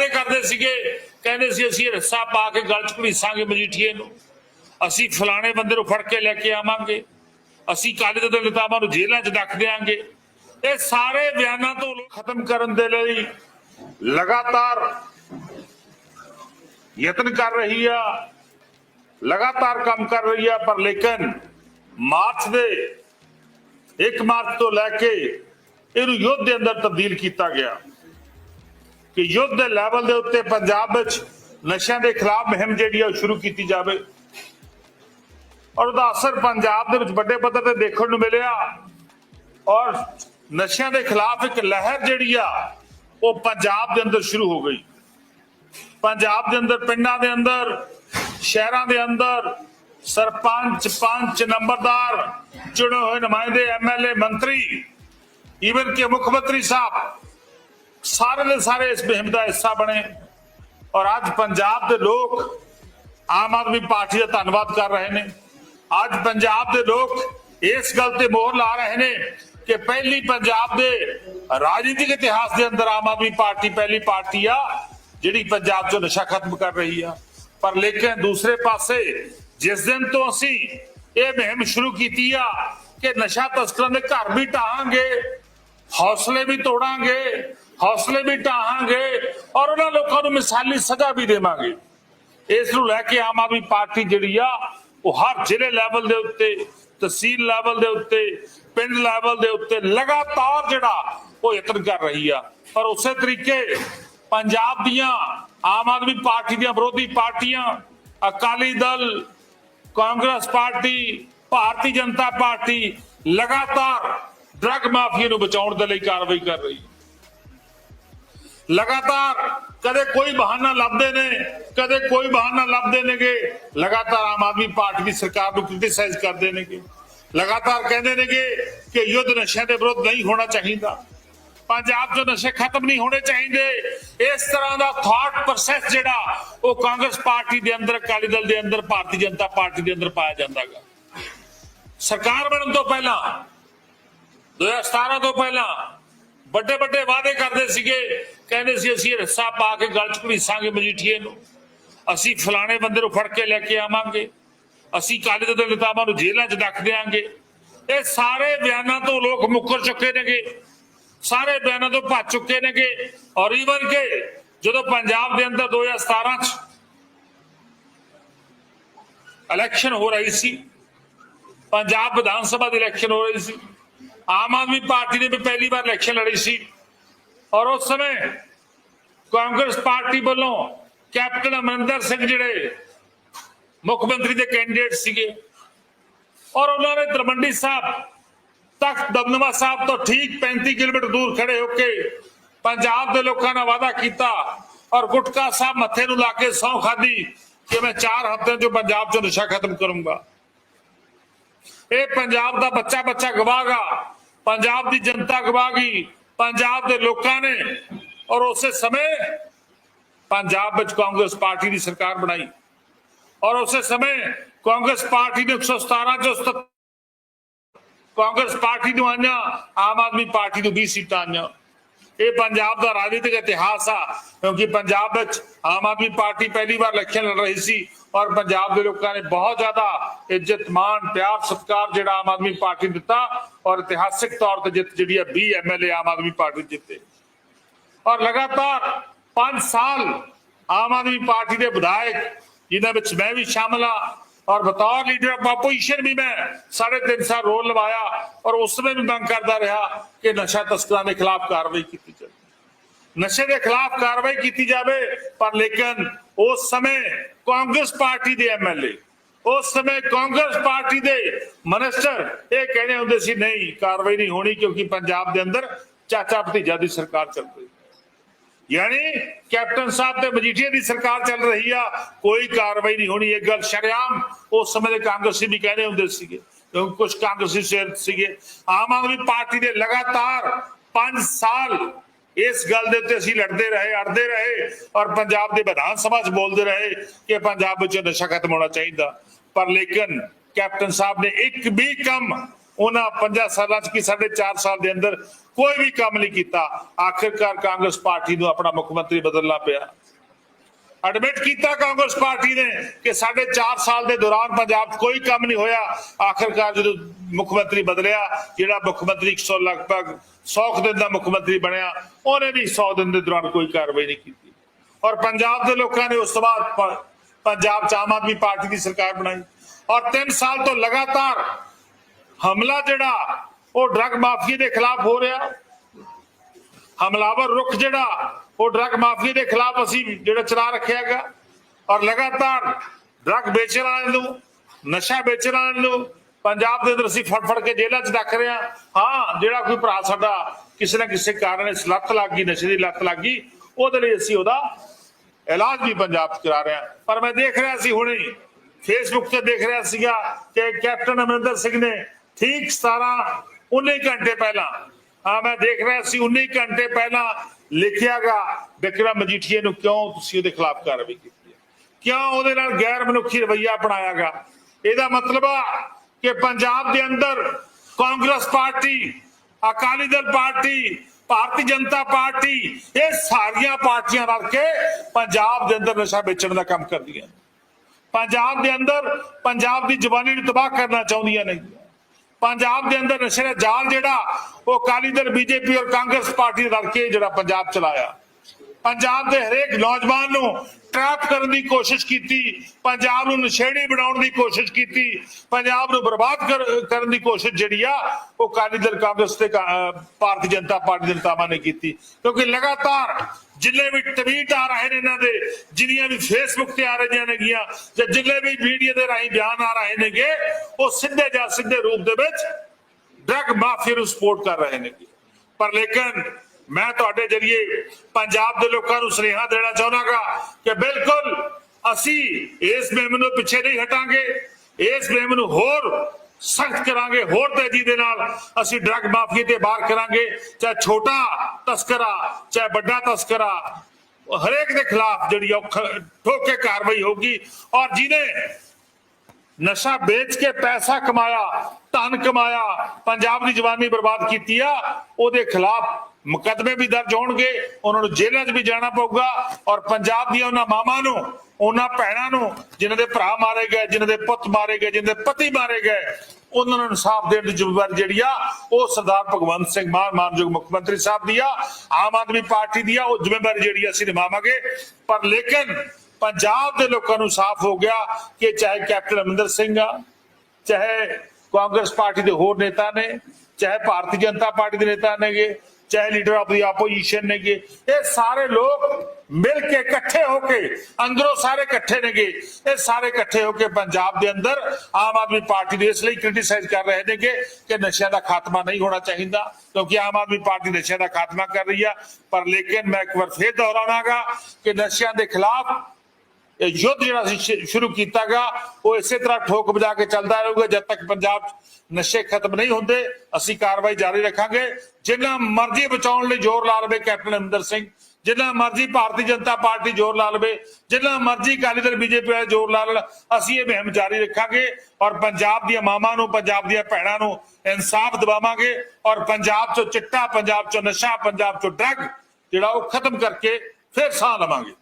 ਵਾਅਦੇ ਕਰਦੇ ਸੀਗੇ। ਕਹਿੰਦੇ ਸੀ, ਅਸੀਂ ਰੱਸਾ ਪਾ ਕੇ ਗਲ ਚ ਘੜੀਸਾਂਗੇ ਮਜੀਠੀਏ ਨੂੰ। ਅਸੀਂ ਫਲਾਣੇ ਬੰਦੇ ਨੂੰ ਫੜ ਕੇ ਲੈ ਕੇ ਆਵਾਂਗੇ। ਅਸੀਂ ਕਾਲੇ ਦੇ ਨੇਤਾਵਾਂ ਨੂੰ ਜੇਲ੍ਹਾਂ 'ਚ ਡੱਕ ਦੇਾਂਗੇ ਇਹ ਸਾਰੇ ਬਿਆਨਾਂ ਤੋਂ ਖਤਮ ਕਰਨ ਦੇ ਲਈ ਲਗਾਤਾਰ ਯਤਨ ਕਰ ਰਹੀ ਆ। ਲਗਾਤਾਰ ਕੰਮ ਕਰ ਰਹੀ ਆ, ਪਰ ਲੇਕਿਨ ਮਾਰਚ ਦੇ 1 ਮਾਰਚ ਤੋਂ ਲੈ ਕੇ ਇਹਨੂੰ ਯੁੱਧ ਦੇ ਅੰਦਰ ਤਬਦੀਲ ਕੀਤਾ ਗਿਆ। ਕਿ ਯੁੱਧ ਦੇ ਲੈਵਲ ਦੇ ਉੱਤੇ ਪੰਜਾਬ ਵਿੱਚ ਨਸ਼ਿਆਂ ਦੇ ਖਿਲਾਫ ਮੁਹਿੰਮ ਜਿਹੜੀ ਆ ਉਹ ਸ਼ੁਰੂ ਕੀਤੀ ਜਾਵੇ। ਔਰ ਉਹਦਾ ਅਸਰ ਪੰਜਾਬ ਦੇ ਵਿੱਚ ਵੱਡੇ ਪੱਧਰ ਤੇ ਦੇਖਣ ਨੂੰ ਮਿਲਿਆ। ਔਰ ਨਸ਼ਿਆਂ ਦੇ ਖਿਲਾਫ ਇੱਕ ਲਹਿਰ ਜਿਹੜੀ ਆ, ਉਹ ਪੰਜਾਬ ਦੇ ਅੰਦਰ ਸ਼ੁਰੂ ਹੋ ਗਈ। ਪੰਜਾਬ ਦੇ ਅੰਦਰ, ਪਿੰਡਾਂ ਦੇ ਅੰਦਰ, ਸ਼ਹਿਰਾਂ ਦੇ ਅੰਦਰ ਸਰਪੰਚ, ਪੰਚ, ਨੰਬਰਦਾਰ, ਚੁਣੇ ਹੋਏ ਨੁਮਾਇੰਦੇ ਐਮਐਲਏ ਮੰਤਰੀ ਈਵਨ ਕਿ ਮੁੱਖ ਮੰਤਰੀ ਸਾਹਿਬ ਸਾਰੇ ਦੇ ਸਾਰੇ ਇਸ ਮੁਹਿੰਮ ਦਾ ਹਿੱਸਾ ਬਣੇ ਔਰ ਅੱਜ ਪੰਜਾਬ ਦੇ ਲੋਕ ਆਮ ਆਦਮੀ ਪਾਰਟੀ ਦਾ ਧੰਨਵਾਦ ਕਰ ਰਹੇ ਨੇ। ਅੱਜ ਪੰਜਾਬ ਦੇ ਲੋਕ ਇਸ ਗੱਲ ਤੇ ਮੋਹਰ ਲਾ ਰਹੇ ਨੇ ਕਿ ਪਹਿਲੀ ਪੰਜਾਬ ਦੇ ਰਾਜਨੀਤਿਕ ਇਤਿਹਾਸ ਦੇ ਅੰਦਰ ਆਮ ਆਦਮੀ ਪਾਰਟੀ ਪਹਿਲੀ ਪਾਰਟੀ ਆ, ਜਿਹੜੀ ਪੰਜਾਬ 'ਚੋਂ ਨਸ਼ਾ ਖਤਮ ਕਰ ਰਹੀ ਆ। ਪਰ ਲੇਕਿਨ ਦੂਸਰੇ ਪਾਸੇ ਜਿਸ ਦਿਨ ਤੋਂ ਅਸੀਂ ਇਹ ਮੁਹਿੰਮ ਸ਼ੁਰੂ ਕੀਤੀ ਆ ਕਿ ਨਸ਼ਾ ਤਸਕਰਾਂ ਦੇ ਘਰ ਵੀ ਢਾਹਾਂਗੇ, ਹੌਸਲੇ ਵੀ ਤੋੜਾਂਗੇ ਹੌਸਲੇ ਵੀ ਢਾਹਾਂਗੇ ਔਰ ਉਹਨਾਂ ਲੋਕਾਂ ਨੂੰ ਮਿਸਾਲੀ ਸਜ਼ਾ ਵੀ ਦੇਵਾਂਗੇ। ਇਸ ਨੂੰ ਲੈ ਕੇ ਆਮ ਆਦਮੀ ਪਾਰਟੀ ਜਿਹੜੀ ਆ, ਉਹ ਹਰ ਜ਼ਿਲ੍ਹੇ ਲੈਵਲ ਦੇ ਉੱਤੇ, ਤਹਿਸੀਲ ਲੈਵਲ ਦੇ ਉੱਤੇ, ਪਿੰਡ ਲੈਵਲ ਦੇ ਉੱਤੇ ਲਗਾਤਾਰ ਜਿਹੜਾ ਉਹ ਯਤਨ ਕਰ ਰਹੀ ਆ। ਪਰ ਉਸੇ ਤਰੀਕੇ ਪੰਜਾਬ ਦੀਆਂ ਆਮ ਆਦਮੀ ਪਾਰਟੀ ਦੀਆਂ ਵਿਰੋਧੀ ਪਾਰਟੀਆਂ, ਅਕਾਲੀ ਦਲ, ਕਾਂਗਰਸ ਪਾਰਟੀ, ਭਾਰਤੀ ਜਨਤਾ ਪਾਰਟੀ ਲਗਾਤਾਰ ਡਰੱਗ ਮਾਫੀਆ ਨੂੰ ਬਚਾਉਣ ਦੇ ਲਈ ਕਾਰਵਾਈ ਕਰ ਰਹੀ। ਹੈ ਲਗਾਤਾਰ ਕਦੇ ਕੋਈ ਬਹਾਨਾ ਲੱਭਦੇ ਨੇ, ਕਦੇ ਕੋਈ ਬਹਾਨਾ ਲੱਭਦੇ ਨੇਗੇ। ਲਗਾਤਾਰ ਆਮ ਆਦਮੀ ਪਾਰਟੀ ਦੀ ਸਰਕਾਰ ਨੂੰ ਕ੍ਰਿਟਿਸਾਈਜ਼ ਕਰਦੇ ਨੇਗੇ। ਲਗਾਤਾਰ ਕਹਿੰਦੇ ਨੇਗੇ ਕਿ ਯੁੱਧ ਨਸ਼ਿਆਂ ਦੇ ਵਿਰੁੱਧ ਨਹੀਂ ਹੋਣਾ ਚਾਹੀਦਾ। ਪੰਜਾਬ 'ਚ ਨਸ਼ੇ ਖਤਮ ਨਹੀਂ ਹੋਣੇ ਚਾਹੀਦੇ। ਇਸ ਤਰ੍ਹਾਂ ਦਾ ਥਾਟ ਪ੍ਰੋਸੈਸ ਜਿਹੜਾ, ਉਹ ਕਾਂਗਰਸ ਪਾਰਟੀ ਦੇ ਅੰਦਰ, ਅਕਾਲੀ ਦਲ ਦੇ ਅੰਦਰ, ਭਾਰਤੀ ਜਨਤਾ ਪਾਰਟੀ ਦੇ ਅੰਦਰ ਪਾਇਆ ਜਾਂਦਾਗਾ ਸਰਕਾਰ ਬਣਨ ਤੋਂ ਪਹਿਲਾਂ 2017 ਤੋਂ ਪਹਿਲਾਂ ਵੱਡੇ ਵੱਡੇ ਵਾਅਦੇ ਕਰਦੇ ਸੀਗੇ ਕਹਿੰਦੇ ਸੀ, ਅਸੀਂ ਰੱਸਾ ਪਾ ਕੇ ਗਲ ਚ ਘੜੀਸਾਂਗੇ ਮਜੀਠੀਏ ਨੂੰ। ਅਸੀਂ ਫਲਾਣੇ ਬੰਦੇ ਨੂੰ ਫੜ ਕੇ ਲੈ ਕੇ ਆਵਾਂਗੇ। ਅਸੀਂ ਕਾਲੇ ਦੇ ਨੇਤਾਵਾਂ ਨੂੰ ਜੇਲ੍ਹਾਂ 'ਚ ਡੱਕ ਦੇਾਂਗੇ ਇਹ ਸਾਰੇ ਬਿਆਨਾਂ ਤੋਂ ਲੋਕ ਮੁੱਕਰ ਚੁੱਕੇ ਨੇਗੇ। ਸਾਰੇ ਬਿਆਨਾਂ ਤੋਂ ਭੱਜ ਚੁੱਕੇ ਨੇਗੇ। ਔਰ ਈਵਨ ਕੇ ਜਦੋਂ ਪੰਜਾਬ ਦੇ ਅੰਦਰ 2017 ਚ ਇਲੈਕਸ਼ਨ ਹੋ ਰਹੀ ਸੀ, ਪੰਜਾਬ ਵਿਧਾਨ ਸਭਾ ਦੀ ਇਲੈਕਸ਼ਨ ਹੋ ਰਹੀ ਸੀ, ਆਮ ਆਦਮੀ ਪਾਰਟੀ ਨੇ ਵੀ ਪਹਿਲੀ ਵਾਰ ਇਲੈਕਸ਼ਨ ਲੜੀ ਸੀ। ਔਰ ਉਸ ਸਮੇਂ ਕਾਂਗਰਸ ਪਾਰਟੀ ਵੱਲੋਂ ਕੈਪਟਨ ਅਮਰਿੰਦਰ ਸਿੰਘ ਜਿਹੜੇ ਮੁੱਖ ਮੰਤਰੀ ਦੇ ਕੈਂਡੀਡੇਟ ਸੀਗੇ ਔਰ ਉਹਨਾਂ ਨੇ ਤਰਮੰਡੀ ਸਾਹਿਬ ਤਖਤ ਦਮਦਮਾ ਸਾਹਿਬ ਤੋਂ ਠੀਕ 35 ਕਿਲੋਮੀਟਰ ਦੂਰ ਖੜੇ ਹੋ ਕੇ ਪੰਜਾਬ ਦੇ ਲੋਕਾਂ ਨਾਲ ਵਾਅਦਾ ਕੀਤਾ ਔਰ ਗੁਟਕਾ ਸਾਹਿਬ ਮੱਥੇ ਨੂੰ ਲਾ ਕੇ ਸੌਂ ਖਾਦੀ ਕਿ ਮੈਂ 4 ਹਫ਼ਤਿਆਂ 'ਚ ਪੰਜਾਬ ਚ ਨਸ਼ਾ ਖਤਮ ਕਰੂੰਗਾ। ਇਹ ਪੰਜਾਬ ਦਾ ਬੱਚਾ ਬੱਚਾ ਗਵਾਗਾ ਪੰਜਾਬ ਦੀ ਜਨਤਾ ਗਵਾਗੀ ਪੰਜਾਬ ਦੇ ਲੋਕਾਂ ਨੇ ਔਰ ਉਸੇ ਸਮੇਂ ਪੰਜਾਬ ਵਿੱਚ ਕਾਂਗਰਸ ਪਾਰਟੀ ਦੀ ਸਰਕਾਰ ਬਣਾਈ। ਔਰ ਉਸੇ ਸਮੇਂ ਕਾਂਗਰਸ ਪਾਰਟੀ ਨੇ 117 ਚੋਂ 77 ਕਾਂਗਰਸ ਪਾਰਟੀ ਨੂੰ ਆਈਆਂ, ਆਮ ਆਦਮੀ ਪਾਰਟੀ ਨੂੰ 20 ਸੀਟਾਂ ਆਈਆਂ। ਇਹ ਪੰਜਾਬ ਦਾ ਰਾਜਨੀਤਿਕ ਇਤਿਹਾਸ ਆ, ਕਿਉਂਕਿ ਪੰਜਾਬ ਵਿੱਚ ਆਮ ਆਦਮੀ ਪਾਰਟੀ ਪਹਿਲੀ ਵਾਰ ਇਲੈਕਸ਼ਨ ਲੜ ਰਹੀ ਸੀ ਔਰ ਪੰਜਾਬ ਦੇ ਲੋਕਾਂ ਨੇ ਬਹੁਤ ਜ਼ਿਆਦਾ ਇੱਜ਼ਤ, ਮਾਣ, ਪਿਆਰ, ਸਤਿਕਾਰ ਜਿਹੜਾ ਆਮ ਆਦਮੀ ਪਾਰਟੀ ਨੂੰ ਦਿੱਤਾ ਔਰ ਇਤਿਹਾਸਿਕ ਤੌਰ ਤੇ ਜਿੱਤ ਜਿਹੜੀ ਆ 20 ਐਮਐਲਏ ਆਮ ਆਦਮੀ ਪਾਰਟੀ ਜਿੱਤੇ। ਔਰ ਲਗਾਤਾਰ 5 ਸਾਲ ਆਮ ਆਦਮੀ ਪਾਰਟੀ ਦੇ ਵਿਧਾਇਕ, ਜਿਨ੍ਹਾਂ ਵਿੱਚ ਮੈਂ ਵੀ ਸ਼ਾਮਲ ਆ ਔਰ ਬਤੌਰ ਲੀਡਰ ਆਫ ਆਪੋਜੀਸ਼ਨ ਵੀ ਮੈਂ ਸਾਢੇ ਤਿੰਨ ਸਾਲ ਰੋਲ ਨਿਭਾਇਆ ਔਰ ਉਸ ਸਮੇਂ ਵੀ ਮੰਗ ਕਰਦਾ ਰਿਹਾ ਕਿ ਨਸ਼ਾ ਤਸਕਰਾਂ ਦੇ ਖਿਲਾਫ ਕਾਰਵਾਈ ਕੀਤੀ ਜਾਵੇ। ਨਸ਼ੇ ਦੇ ਖਿਲਾਫ ਕਾਰਵਾਈ ਕੀਤੀ ਜਾਵੇ, ਪਰ ਲੇਕਿਨ ਉਸ ਸਮੇਂ ਕਾਂਗਰਸ ਪਾਰਟੀ ਦੇ ਐਮਐਲਏ ਉਸ ਸਮੇਂ ਕਾਂਗਰਸ ਪਾਰਟੀ ਦੇ ਮਿਨਿਸਟਰ ਇਹ ਕਹਿੰਦੇ ਹੁੰਦੇ ਸੀ, ਨਹੀਂ, ਕਾਰਵਾਈ ਨਹੀਂ ਹੋਣੀ ਕਿਉਂਕਿ ਪੰਜਾਬ ਦੇ ਅੰਦਰ ਚਾਚਾ ਭਤੀਜਾ ਦੀ ਸਰਕਾਰ ਚੱਲ ਰਹੀ ਯਾਨੀ ਕੈਪਟਨ ਸਾਹਿਬ ਤੇ ਮਜੀਠੀਆ ਦੀ ਸਰਕਾਰ ਚੱਲ ਰਹੀ ਆ, ਕੋਈ ਕਾਰਵਾਈ ਨਹੀਂ ਹੋਣੀ, ਇਹ ਗੱਲ ਸ਼ਰਿਆਮ ਉਸ ਸਮੇਂ ਦੇ ਕਾਂਗਰਸੀ ਵੀ ਕਹਿੰਦੇ ਹੁੰਦੇ ਸੀਗੇ ਕਿਉਂਕਿ ਕੁਝ ਕਾਂਗਰਸੀ ਸ਼ੇਰ ਸੀਗੇ। ਆਮ ਆਦਮੀ ਪਾਰਟੀ ਦੇ ਲਗਾਤਾਰ 5 ਸਾਲ ਇਸ ਗੱਲ ਦੇ ਉੱਤੇ ਅਸੀਂ ਲੜਦੇ ਰਹੇ, ਅੜਦੇ ਰਹੇ ਔਰ ਪੰਜਾਬ ਦੇ ਵਿਧਾਨ ਸਭਾ 'ਚ ਬੋਲਦੇ ਰਹੇ ਕਿ ਪੰਜਾਬ ਵਿੱਚ ਨਸ਼ਾ ਖਤਮ ਹੋਣਾ ਚਾਹੀਦਾ। ਪਰ ਲੇਕਿਨ ਕੈਪਟਨ ਸਾਹਿਬ ਨੇ ਇੱਕ ਵੀ ਕੰਮ ਉਹਨਾਂ 5 ਸਾਲਾਂ 'ਚ ਕੀ ਸਾਢੇ 4 ਸਾਲ ਦੇ ਅੰਦਰ ਕੋਈ ਵੀ ਕੰਮ ਨਹੀਂ ਕੀਤਾ। ਆਖਿਰਕਾਰ ਕਾਂਗਰਸ ਪਾਰਟੀ ਨੂੰ ਆਪਣਾ ਮੁੱਖ ਮੰਤਰੀ ਬਦਲਣਾ ਪਿਆ। ਐਡਮਿਟ ਕੀਤਾ ਕਾਂਗਰਸ ਪਾਰਟੀ ਨੇ ਕਿ ਸਾਡੇ 4 ਸਾਲ ਦੇ ਦੌਰਾਨ ਪੰਜਾਬ 'ਚ ਕੋਈ ਕੰਮ ਨਹੀਂ ਹੋਇਆ। ਆਖਿਰਕਾਰ ਜਦੋਂ ਮੁੱਖ ਮੰਤਰੀ ਬਦਲਿਆ, ਜਿਹੜਾ ਮੁੱਖ ਮੰਤਰੀ 100 ਲਗਭਗ 100 ਕੁ ਦਿਨ ਦਾ ਮੁੱਖ ਮੰਤਰੀ ਬਣਿਆ, ਉਹਨੇ ਵੀ 100 ਦਿਨ ਦੇ ਦੌਰਾਨ ਕੋਈ ਕਾਰਵਾਈ ਨਹੀਂ ਕੀਤੀ। ਔਰ ਪੰਜਾਬ ਦੇ ਲੋਕਾਂ ਨੇ ਉਸ ਤੋਂ ਬਾਅਦ ਪੰਜਾਬ 'ਚ ਆਮ ਆਦਮੀ ਪਾਰਟੀ ਦੀ ਸਰਕਾਰ ਬਣਾਈ। ਔਰ 3 ਸਾਲ ਤੋਂ ਲਗਾਤਾਰ ਹਮਲਾ ਜਿਹੜਾ ਉਹ ਡਰੱਗ ਮਾਫੀਆ ਦੇ ਖਿਲਾਫ ਹੋ ਰਿਹਾ। ਹਮਲਾਵਰ ਰੁਖ ਜਿਹੜਾ, ਉਹ ਡਰੱਗ ਮਾਫੀਆ ਦੇ ਖਿਲਾਫ ਅਸੀਂ ਜਿਹੜਾ ਚਲਾ ਰੱਖਿਆ ਔਰ ਲਗਾਤਾਰ ਡਰੱਗ ਵੇਚਣ ਵਾਲਿਆਂ ਨੂੰ, ਨਸ਼ਾ ਵੇਚਣ ਵਾਲਿਆਂ ਨੂੰ, ਪੰਜਾਬ ਦੇ ਅੰਦਰ ਅਸੀਂ ਫੜ ਫੜ ਕੇ ਜੇਲ੍ਹਾਂ 'ਚ ਰੱਖ ਰਹੇ ਹਾਂ। ਜਿਹੜਾ ਕੋਈ ਭਰਾ ਸਾਡਾ ਕਿਸੇ ਨਾ ਕਿਸੇ ਕਾਰਨ ਇਸ ਲੱਤ ਲੱਗ ਗਈ, ਨਸ਼ੇ ਦੀ ਲੱਤ ਲੱਗ ਗਈ, ਉਹਦੇ ਲਈ ਅਸੀਂ ਉਹਦਾ ਇਲਾਜ ਵੀ ਪੰਜਾਬ 'ਚ ਕਰਾ ਰਹੇ ਹਾਂ। ਪਰ ਮੈਂ ਦੇਖ ਰਿਹਾ ਸੀ ਹੁਣੇ ਫੇਸਬੁੱਕ ਤੇ ਦੇਖ ਰਿਹਾ ਸੀਗਾ ਕਿ ਕੈਪਟਨ ਅਮਰਿੰਦਰ ਸਿੰਘ ਨੇ ਠੀਕ 17 19 ਘੰਟੇ ਪਹਿਲਾਂ। ਹਾਂ, ਮੈਂ ਦੇਖ ਰਿਹਾ ਸੀ 19 ਘੰਟੇ ਪਹਿਲਾਂ ਲਿਖਿਆਗਾ ਬਿਕਰਮ ਮਜੀਠੀਏ ਨੂੰ ਕਿਉਂ ਤੁਸੀਂ ਉਹਦੇ ਖਿਲਾਫ ਕਾਰਵਾਈ ਕੀਤੀ ਹੈ? ਕਿਉਂ ਉਹਦੇ ਨਾਲ ਗੈਰ ਮਨੁੱਖੀ ਰਵੱਈਆ ਅਪਣਾਇਆਗਾ ਇਹਦਾ ਮਤਲਬ ਆ ਕਿ ਪੰਜਾਬ ਦੇ ਅੰਦਰ Congress party, Akali Dal party, Bharatiya Janata party, ਇਹ ਸਾਰੀਆਂ ਪਾਰਟੀਆਂ ਰਲ ਕੇ ਪੰਜਾਬ ਦੇ ਅੰਦਰ ਨਸ਼ਾ ਵੇਚਣ ਦਾ ਕੰਮ ਕਰਦੀਆਂ ਪੰਜਾਬ ਦੇ ਅੰਦਰ ਪੰਜਾਬ ਦੀ ਜਵਾਨੀ ਨੂੰ ਤਬਾਹ ਕਰਨਾ ਚਾਹੁੰਦੀਆਂ ਨੇ। ਪੰਜਾਬ ਦੇ ਅੰਦਰ ਨਸ਼ੇ ਦਾ ਜਾਲ ਜਿਹੜਾ, ਉਹ ਅਕਾਲੀ ਦਲ, ਬੀਜੇਪੀ ਔਰ ਕਾਂਗਰਸ ਪਾਰਟੀ ਰਲ ਕੇ ਜਿਹੜਾ ਪੰਜਾਬ ਚਲਾਇਆ। ਪੰਜਾਬ ਦੇ ਹਰੇਕ ਨੌਜਵਾਨ ਨੂੰ ਟਰੈਪ ਕਰਨ ਦੀ ਕੋਸ਼ਿਸ਼ ਕੀਤੀ, ਪੰਜਾਬ ਨੂੰ ਨਸ਼ੇੜੀ ਬਣਾਉਣ ਦੀ ਕੋਸ਼ਿਸ਼ ਕੀਤੀ, ਪੰਜਾਬ ਨੂੰ ਬਰਬਾਦ ਕਰ- ਕਰਨ ਦੀ ਕੋਸ਼ਿਸ਼ ਜਿਹੜੀ ਆ, ਉਹ ਅਕਾਲੀ ਦਲ, ਕਾਂਗਰਸ ਤੇ ਭਾਰਤੀ ਜਨਤਾ ਪਾਰਟੀ ਦੇ ਨੇਤਾਵਾਂ ਨੇ ਕੀਤੀ। ਕਿਉਂਕਿ ਲਗਾਤਾਰ ਜਿੰਨੇ ਵੀ ਟਵੀਟ ਆ ਰਹੇ ਨੇ ਇਹਨਾਂ ਦੇ, ਜਿੰਨੀਆਂ ਵੀ ਫੇਸਬੁੱਕ ਤੇ ਆ ਰਹੀਆਂ ਨੇਗੀਆਂ, ਜਾਂ ਜਿੰਨੇ ਵੀ ਮੀਡੀਆ ਦੇ ਰਾਹੀਂ ਬਿਆਨ ਆ ਰਹੇ ਨੇਗੇ, ਉਹ ਸਿੱਧੇ ਜਾਂ ਸਿੱਧੇ ਰੂਪ ਦੇ ਵਿੱਚ ਡਰਗ ਮਾਫੀਆ ਨੂੰ ਸਪੋਰਟ ਕਰ ਰਹੇ ਨੇ ਪਰ ਲੇਕਿਨ ਮੈਂ ਤੁਹਾਡੇ ਜਰੀਏ ਪੰਜਾਬ ਦੇ ਲੋਕਾਂ ਨੂੰ ਸੁਨੇਹਾ ਦੇਣਾ ਚਾਹੁੰਦਾਗਾ ਕਿ ਬਿਲਕੁਲ ਅਸੀਂ ਇਸ ਮੁਹਿੰਮ ਨੂੰ ਪਿੱਛੇ ਨਹੀਂ ਹਟਾਂਗੇ, ਇਸ ਮੁਹਿੰਮ ਨੂੰ ਹੋਰ ਸਖਤ ਕਰਾਂਗੇ, ਹੋਰ ਤੇਜ਼ੀ ਦੇ ਨਾਲ ਅਸੀਂ ਡਰਗ ਮਾਫੀਆ ਤੇ ਬਾਹਰ ਕਰਾਂਗੇ, ਚਾਹੇ ਛੋਟਾ ਤਸਕਰਾ, ਚਾਹੇ ਵੱਡਾ ਤਸਕਰਾ, ਹਰੇਕ ਦੇ ਖਿਲਾਫ ਜਿਹੜੀ ਆ ਉਹ ਠੋਕ ਕੇ ਕਾਰਵਾਈ ਹੋਗੀ ਔਰ ਜਿਹਨੇ ਨਸ਼ਾ ਵੇਚ ਕੇ ਪੈਸਾ ਕਮਾਇਆ, ਧਨ ਕਮਾਇਆ, ਪੰਜਾਬ ਦੀ ਜਵਾਨੀ ਬਰਬਾਦ ਕੀਤੀ ਆ, ਉਹਦੇ ਖਿਲਾਫ ਮੁਕਦਮੇ ਵੀ ਦਰਜ ਹੋਣਗੇ, ਉਹਨਾਂ ਨੂੰ ਜੇਲ੍ਹਾਂ 'ਚ ਵੀ ਜਾਣਾ ਪਊਗਾ ਔਰ ਪੰਜਾਬ ਦੀਆਂ ਉਹਨਾਂ ਮਾਵਾਂ ਨੂੰ, ਉਹਨਾਂ ਭੈਣਾਂ ਨੂੰ ਜਿਨ੍ਹਾਂ ਦੇ ਭਰਾ ਮਾਰੇ ਗਏ, ਜਿਨ੍ਹਾਂ ਦੇ ਪੁੱਤ ਮਾਰੇ ਗਏ, ਜਿਨ੍ਹਾਂ ਦੇ ਪਤੀ ਮਾਰੇ ਗਏ, ਉਹਨਾਂ ਨੂੰ ਇਨਸਾਫ ਦੇਣ ਦੀ ਜ਼ਿੰਮੇਵਾਰੀ ਜਿਹੜੀ ਆ, ਉਹ ਸਰਦਾਰ ਭਗਵੰਤ ਸਿੰਘ ਮਾਨ, ਮਾਨਯੋਗ ਮੁੱਖ ਮੰਤਰੀ ਸਾਹਿਬ ਦੀ ਆ, ਆਮ ਆਦਮੀ ਪਾਰਟੀ ਦੀ ਆ, ਉਹ ਜ਼ਿੰਮੇਵਾਰੀ ਜਿਹੜੀ ਅਸੀਂ ਨਿਭਾਵਾਂਗੇ। ਪਰ ਲੇਕਿਨ ਪੰਜਾਬ ਦੇ ਲੋਕਾਂ ਨੂੰ ਸਾਫ਼ ਹੋ ਗਿਆ ਕਿ ਚਾਹੇ ਕੈਪਟਨ ਅਮਰਿੰਦਰ ਸਿੰਘ ਆ, ਚਾਹੇ ਕਾਂਗਰਸ ਪਾਰਟੀ ਦੇ ਹੋਰ ਨੇਤਾ ਨੇ, ਚਾਹੇ ਭਾਰਤੀ ਜਨਤਾ ਪਾਰਟੀ ਦੇ ਨੇਤਾ ਨੇਗੇ ਚਾਹੇ ਲੀਡਰ ਆਫ ਦੀ ਆਪੋਜੀਸ਼ਨ ਨੇਗੇ ਇਹ ਸਾਰੇ ਲੋਕ ਮਿਲ ਕੇ ਇਕੱਠੇ ਹੋ ਕੇ, ਅੰਦਰੋਂ ਸਾਰੇ ਇਕੱਠੇ ਨੇਗੇ ਇਹ ਸਾਰੇ ਇਕੱਠੇ ਹੋ ਕੇ ਪੰਜਾਬ ਦੇ ਅੰਦਰ ਆਮ ਆਦਮੀ ਪਾਰਟੀ ਦੇ ਇਸ ਲਈ ਕ੍ਰਿਟਿਸਾਈਜ਼ ਕਰ ਰਹੇ ਨੇਗੇ ਕਿ ਨਸ਼ਿਆਂ ਦਾ ਖਾਤਮਾ ਨਹੀਂ ਹੋਣਾ ਚਾਹੀਦਾ, ਕਿਉਂਕਿ ਆਮ ਆਦਮੀ ਪਾਰਟੀ ਨਸ਼ਿਆਂ ਦਾ ਖਾਤਮਾ ਕਰ ਰਹੀ ਆ। ਪਰ ਲੇਕਿਨ ਮੈਂ ਇੱਕ ਵਾਰ ਫੇਰ ਦੁਹਰਾਉਣਾਗਾ ਕਿ ਨਸ਼ਿਆਂ ਦੇ ਖਿਲਾਫ ਯੁੱਧ ਜਿਹੜਾ ਅਸੀਂ ਸ਼ੁ- ਸ਼ੁਰੂ ਕੀਤਾਗਾ। ਉਹ ਇਸੇ ਤਰ੍ਹਾਂ ਠੋਕ ਵਜਾ ਕੇ ਚੱਲਦਾ ਰਹੂਗਾ, ਜਦ ਤੱਕ ਪੰਜਾਬ ਨਸ਼ੇ ਖਤਮ ਨਹੀਂ ਹੁੰਦੇ, ਅਸੀਂ ਕਾਰਵਾਈ ਜਾਰੀ ਰੱਖਾਂਗੇ। ਜਿੰਨਾ ਮਰਜ਼ੀ ਬਚਾਉਣ ਲਈ ਜ਼ੋਰ ਲਾ ਲਵੇ ਕੈਪਟਨ ਅਮਰਿੰਦਰ ਸਿੰਘ, ਜਿੰਨਾ ਮਰਜ਼ੀ ਭਾਰਤੀ ਜਨਤਾ ਪਾਰਟੀ ਜ਼ੋਰ ਲਾ ਲਵੇ, ਜਿੰਨਾ ਮਰਜ਼ੀ ਅਕਾਲੀ ਦਲ ਬੀਜੇਪੀ ਵਾਲੇ ਜ਼ੋਰ ਲਾ ਲੈਣ, ਅਸੀਂ ਇਹ ਮੁਹਿੰਮ ਜਾਰੀ ਰੱਖਾਂਗੇ ਔਰ ਪੰਜਾਬ ਦੀਆਂ ਮਾਵਾਂ ਨੂੰ, ਪੰਜਾਬ ਦੀਆਂ ਭੈਣਾਂ ਨੂੰ ਇਨਸਾਫ ਦਿਵਾਵਾਂਗੇ ਔਰ ਪੰਜਾਬ 'ਚੋਂ ਚਿੱਟਾ, ਪੰਜਾਬ 'ਚੋਂ ਨਸ਼ਾ, ਪੰਜਾਬ 'ਚੋਂ ਡਰੱਗ ਜਿਹੜਾ ਉਹ ਖਤਮ ਕਰਕੇ ਫਿਰ ਸਾਹ ਲਵਾਂਗੇ।